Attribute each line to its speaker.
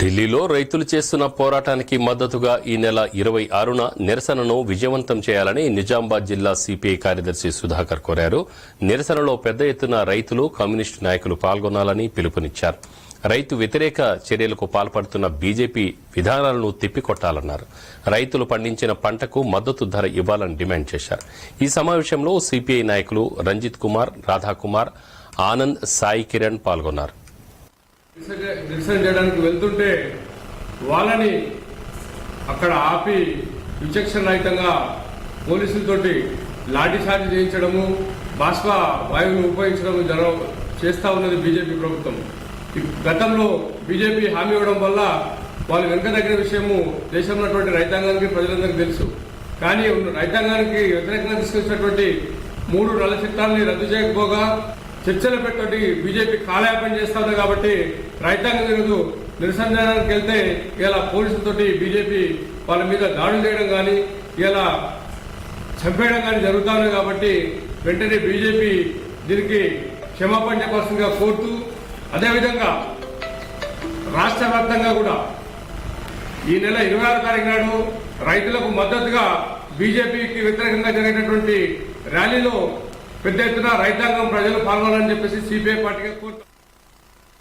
Speaker 1: ఢిల్లీలో రైతులు చేస్తున్న పోరాటానికి మద్దతుగా ఈ నెల ఇరవై ఆరున నిరసనను విజయవంతం చేయాలని నిజామాబాద్ జిల్లా సిపిఐ కార్యదర్శి సుధాకర్ కోరారు. నిరసనలో పెద్ద ఎత్తున రైతులు కమ్యూనిస్టు నాయకులు పాల్గొనాలని పిలుపునిచ్చారు. రైతు వ్యతిరేక చర్యలకు పాల్పడుతున్న బీజేపీ విధానాలను తిప్పికొట్టాలన్నారు. రైతులు పండించిన పంటకు మద్దతు ధర ఇవ్వాలని డిమాండ్ చేశారు. ఈ సమావేశంలో సిపిఐ నాయకులు రంజిత్ కుమార్ రాధాకుమార్ ఆనంద్ సాయి కిరణ్ పాల్గొన్నారు.
Speaker 2: నిరసన చేయడానికి వెళ్తుంటే వాళ్ళని అక్కడ ఆపి విచక్షణ రహితంగా పోలీసులతోటి లాఠీ చార్జ్ చేయించడము బాష్ప వాయువును ఉపయోగించడం జర చేస్తూ ఉన్నది బీజేపీ ప్రభుత్వం. గతంలో బీజేపీ హామీ ఇవ్వడం వల్ల వాళ్ళు వెనుక దగ్గర విషయము దేశంలో ఉన్నటువంటి రైతాంగానికి ప్రజలందరికీ తెలుసు. కానీ రైతాంగానికి వ్యతిరేకంగా తీసుకొచ్చినటువంటి మూడు నల్ల చట్టాలని రద్దు చేయకపోగా చర్చలు పెట్టండి. బీజేపీ కాలయాపన చేస్తుంది కాబట్టి రైతాంగం ఈరోజు నిరసన వెళ్తే ఇలా పోలీసులతోటి బీజేపీ వాళ్ళ మీద దాడులు చేయడం కానీ ఇలా చంపేయడం కానీ జరుగుతుంది కాబట్టి వెంటనే బీజేపీ దీనికి క్షమాపణ చెప్పాల్సిందిగా కోరుతూ అదేవిధంగా రాష్ట్ర వ్యాప్తంగా కూడా ఈ నెల ఇరవై ఆరు తారీఖు నాడు రైతులకు మద్దతుగా బీజేపీకి వ్యతిరేకంగా జరిగినటువంటి ర్యాలీలో పెద్ద ఎత్తున రైతాంగం ప్రజలు పాల్గొనాలని చెప్పేసి సిపిఐ పార్టీగా కోరుతాం